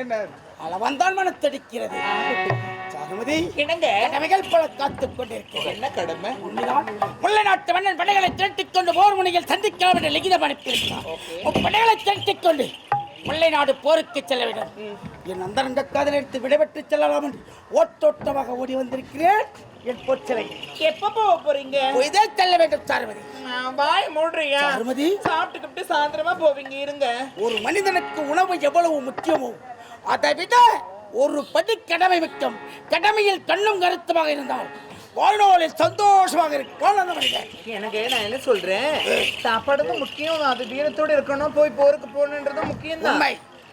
என்று அளவந்தான் மனத்தடிக்கிறது. தருமதி என்னங்க கடமைகள் போல காத்துக் கொண்டிருக்கிறேன். என்ன கடமை? உண்மைதான் முல்லை நாட்டு மன்னன் படைகளை திரட்டிக் கொண்டு போர் முனையில் சந்திக்கலாம் என்று லிகிதம் அனுப்பியிருக்கிறார் படைகளை திரட்டிக் கொண்டு முல்லை நாடு போருக்கு செல்ல வேண்டும். என் அந்தரங்க காதல் எடுத்து விடைபெற்று செல்லலாம் என்று ஓட்டோட்டமாக ஓடி வந்திருக்கிறேன். என் பொச்சலை. எப்ப போக போறீங்க? இதே செல்ல வேண்டும் சாருமதி. நான் வாய் மூடுறியா? சாருமதி. சாப்பிட்டுக்கிட்டு சாயந்தரமா போவீங்க இருங்க. ஒரு மனிதனுக்கு உணவு எவ்வளவு முக்கியமோ அதை விட ஒரு படி கடமை முக்கியம் கடமையில் கண்ணும் கருத்துமாக இருந்தால் வாழ்நாளில் சந்தோஷமாக மனிதன். எனக்கு நான் என்ன சொல்றேன்? சாப்பாடு முக்கியம் அது வீரத்தோட இருக்கணும் போய் போருக்கு போகணுன்றதும் முக்கியம் தான்.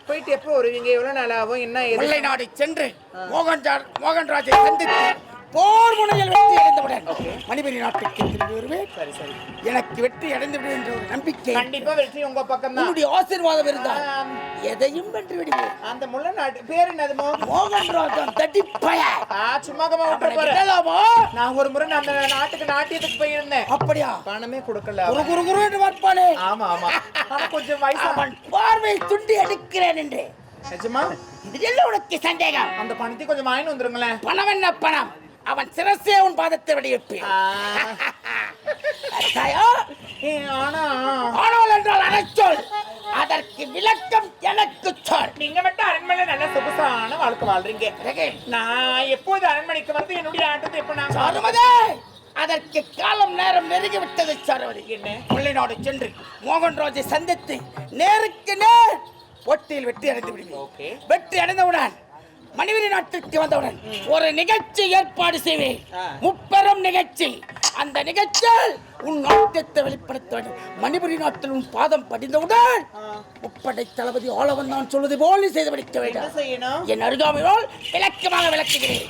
போயிட்டு எப்போ வருவீங்க? எவ்வளவு நாள் ஆகும்? என்ன? முல்லை நாடு சென்று மோகன்ஜார் மோகன்ராஜை சந்தித்து போர் முனையில் வெற்றி அடைந்தவுடன் மணிபுரி நாட்டுக்கு திரும்பி வருவேன். சரி சரி. எனக்கு வெற்றி அடைந்து விடுவேன் என்ற ஒரு நம்பிக்கை கண்டிப்பா வெற்றி உங்க பக்கம் தான். உன்னுடைய ஆசீர்வாதம் இருந்தால் எதையும் வென்று விடுவேன். அந்த முல்லை நாட்டு பேர் என்னது மோகன் மோகன்ராஜன் தடிப்பய ஆ சும்மா கம்மா விட்டு போறேன். நான் ஒரு முறை அந்த நாட்டுக்கு நாட்டியத்துக்கு போயிருந்தேன். அப்படியா? பணமே கொடுக்கல அவன். குரு குரு என்று பார்ப்பானே? ஆமா ஆமா. கொஞ்சம் வயசா அவன் பார்வை துண்டி எடுக்கிறேன் என்று. நிஜமா? இதில் உனக்கு சந்தேகம்? அந்த பணத்தை கொஞ்சம் வாங்கிட்டு வந்துருங்களேன். பணம் என்ன பணம்? அவன் சிரசே உன் பாதத்தை ஆனா. ஆனால் என்றால் அரைச்சொல் அதற்கு விளக்கம் எனக்கு சொல். நீங்க மட்டும் அரண்மனை நல்ல சொகுசான வாழ்க்கை வாழ்றீங்க. நான் எப்போது அரண்மனைக்கு வந்து என்னுடைய ஆட்டத்தை எப்ப நான் சாருமதி அதற்கு காலம் நேரம் நெருங்கி விட்டது சாருமதி என்ன? கொள்ளைநாடு சென்று மோகன்ராஜை சந்தித்து நேருக்கு நேர் போட்டியில் வெற்றி அடைந்து விடுவேன். ஓகே. வெற்றி அடைந்தவுடன் மணிவரி நாட்டிற்கு வந்தவுடன் ஒரு நிகழ்ச்சி ஏற்பாடு செய்வேன். முப்பெரும் நிகழ்ச்சி. அந்த நிகழ்ச்சியில் உன் நாட்டத்தை வெளிப்படுத்த வேண்டும் மணிபுரி நாட்டில் உன் பாதம் படிந்தவுடன் முப்படை தளபதி ஆளவன் நான் சொல்வது போல் செய்து படிக்க வேண்டும். என் அருகாமையோல் விளக்கமாக விளக்குகிறேன்.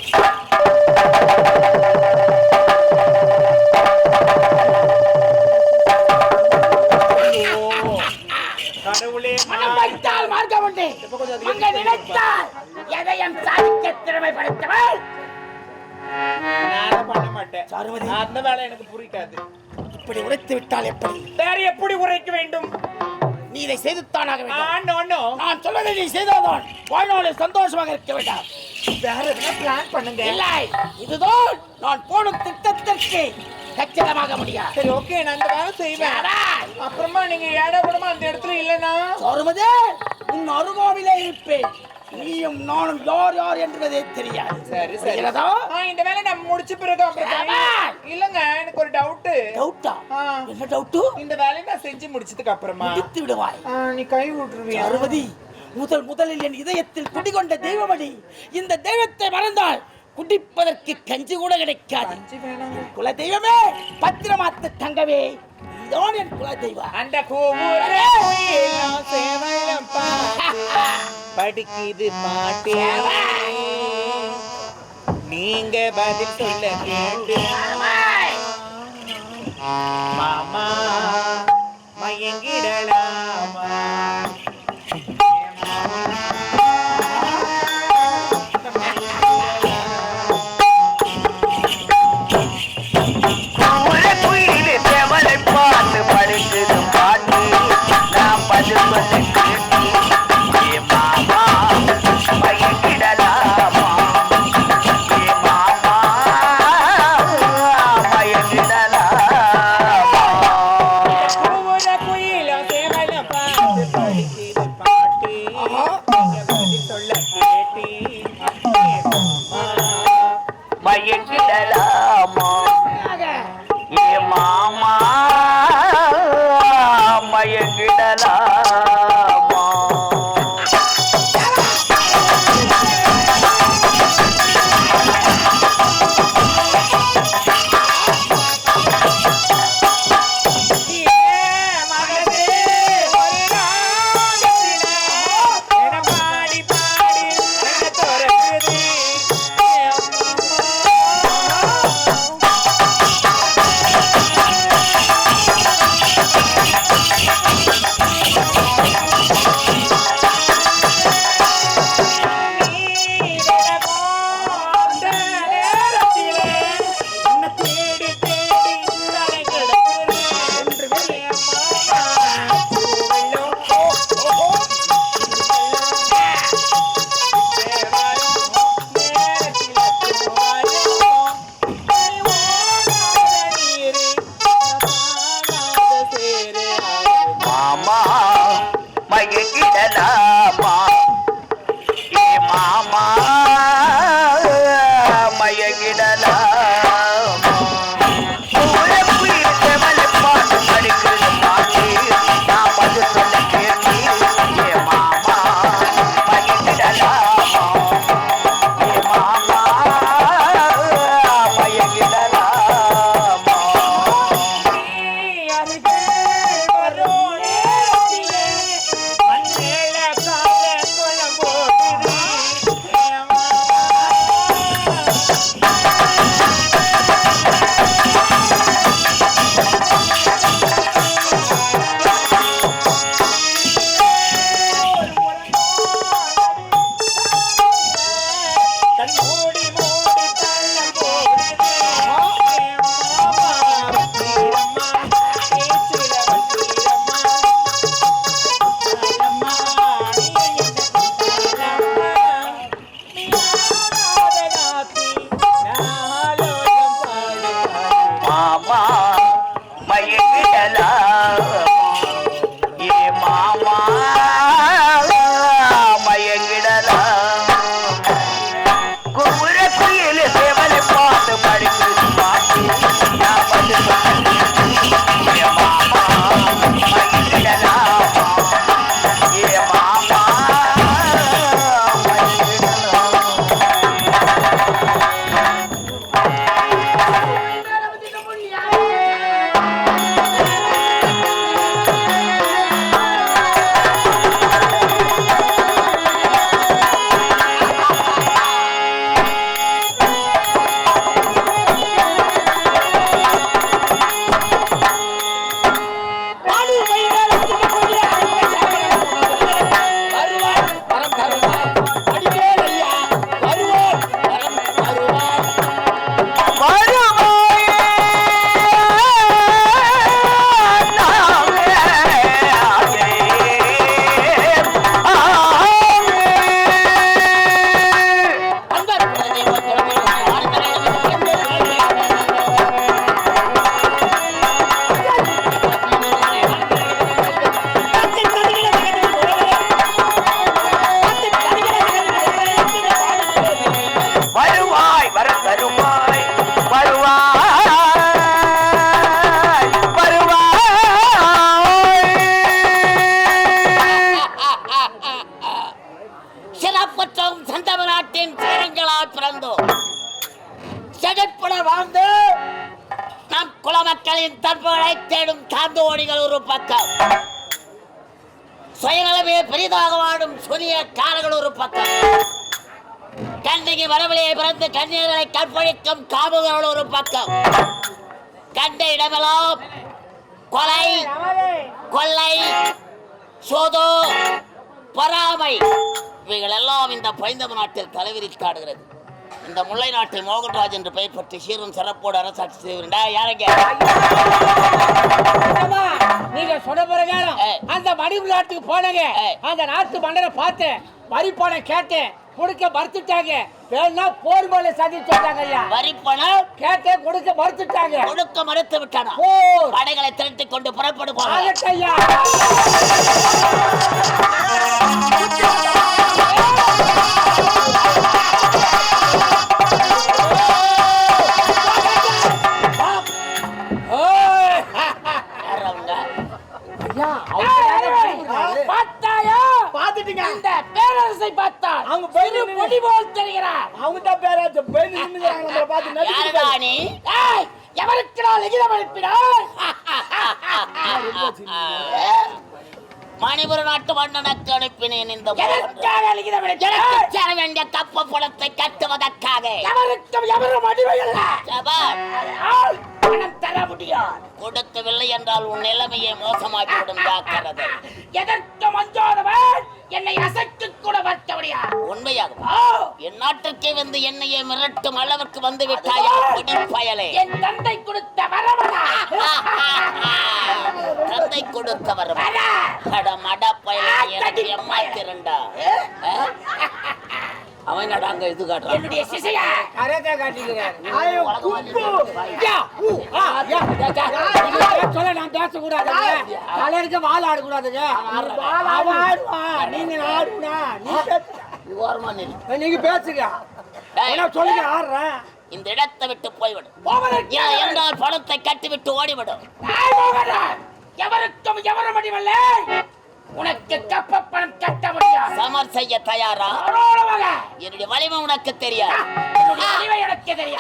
கடவுளே மனம் வைத்தால் மார்க்கம் உண்டு. நினைத்தால் அந்த வேலை எனக்கு புரிக்காது இப்படி உரைத்து விட்டால் எப்படி? வேற எப்படி உரைக்க வேண்டும்? நீ இதை செய்துத்தானாக வேண்டும். நான் சொல்வதை நீ செய்தால்தான். வாழ்நாளில் சந்தோஷமாக இருக்க வேண்டாம். வேற எதனா பிளான் பண்ணுங்க. இல்லை இதுதான் நான் போடும் திட்டத்திற்கு கச்சிதமாக முடியாது. சரி ஓகே நான் அந்த வேலை செய்வேன். அப்புறமா நீங்க ஏடா கூடமா அந்த இடத்துல இல்லைன்னா? சாருமதி உன் அருகாமையிலே இருப்பேன். நீயும் நானும் யார் யார் என்பதே தெரியாது. சரி சரி. இந்த வேலை நம்ம முடிச்ச பிறகு இல்லங்க எனக்கு ஒரு டவுட் டவுட்டா. என்ன டவுட்டு? இந்த வேலையை நான் செஞ்சு முடிச்சதுக்கு அப்புறமா. முடித்து விடுவாய். நீ கை விட்டுருவியா அறுபதி. முதல் முதலில் என் இதயத்தில் குடிகொண்ட தெய்வமணி இந்த தெய்வத்தை மறந்தால் குடிப்பதற்கு கஞ்சி கூட கிடைக்காது. குல தெய்வமே பத்திரமாத்து தங்கவே. என் குல தெய்வம் அந்த பார்த்து. படிக்குது பாட்டு. நீங்க பதில் சொல்ல கேட்டு. மாமா மயங்கிடலாமா. மயங்கிடலாமா மயங்கிடலாம் சுயநலமே வாடும் சொனிய காரர்கள் ஒரு பக்கம். கண்ணிக்கு வரவழியை பிறந்து கண்ணீர்களை கற்பழிக்கும் காமுகர்கள் ஒரு பக்கம். கண்ட இடமெல்லாம் கொலை கொள்ளை சோதோ பொறாமை இவைகளெல்லாம் இந்த பைந்தம நாட்டில் தலைவிரித்தாடுகிறது இந்த முல்லை நாட்டில் மோகன்ராஜ் என்று பெயர் பற்றி சீரும் சிறப்போடு அரசாட்சி செய்வா யாரங்க? நீங்க சொன்ன பிரகாரம். அந்த மணிப்பு நாட்டுக்கு போனங்க. அந்த நாட்டு மன்னரை பார்த்தேன். வரி பணம் கேட்டேன். கொடுக்க மறுத்துட்டாங்க. வேணா போர் மேல ஐயா. வரி பணம் கேட்டேன் கொடுக்க மறுத்துட்டாங்க. கொடுக்க மறுத்து விட்டானா? போர். படைகளை திரட்டிக் கொண்டு புறப்படு போறாங்க ஆகட்டும் ஐயா. பாத்துட்டீங்க இந்த பேரரசை பார்த்தால் அவங்க சிறு பொடி போல் தெரிகிறார். அவங்க தான் பேராச்சும் போய் நின்னுக்கிறாங்க நம்மள பார்த்து நடிக்கிறாங்க நீ? ஏய், எவருக்கு நான் லிகிதம் அனுப்பினார் மணிபுர நாட்டு மன்னனுக்கு அனுப்பினேன் இந்த எனக்கு சேர வேண்டிய கப்ப புலத்தை கட்டுவதற்காக? எவருக்கும் எவரும் அடிமையல்ல பணம் தர முடியாது. கொடுக்கவில்லை என்றால் உன் நிலைமையை மோசமாக்கிவிடும் ஜாக்கிரதை. எதற்கும் என் நாட்டுக்கே வந்து என்னையே மிரட்டும் அளவுக்கு வந்து விட்டாயா பயலே என் தந்தை கொடுத்த வரவனா? தந்தை கொடுத்தவர் வர. அட மட பயலே எனக்கு ஏமாத்திரண்டா. அவன் என்னடா அங்க இது காட்டுறான்? என்னுடைய சிசையா? சொல்ல நான் பேசக்கூடாதுங்க. தலைவருக்கு வாழ ஆடக்கூடாதுங்க. நீங்க ஆடுனா நீ பேசு. நீ ஓரமா நில்லு நீங்க பேசுங்க. சொல்லுங்க ஆடுறேன். இந்த இடத்தை விட்டு போய்விடும் என்றால் பணத்தை கட்டிவிட்டு ஓடிவிடும் எவருக்கும் எவரும் உனக்கு கப்ப பணம் கட்ட முடியாது. சமர் செய்ய தயாரா. என்னுடைய வலிமை உனக்கு தெரியாது எனக்கு தெரியும்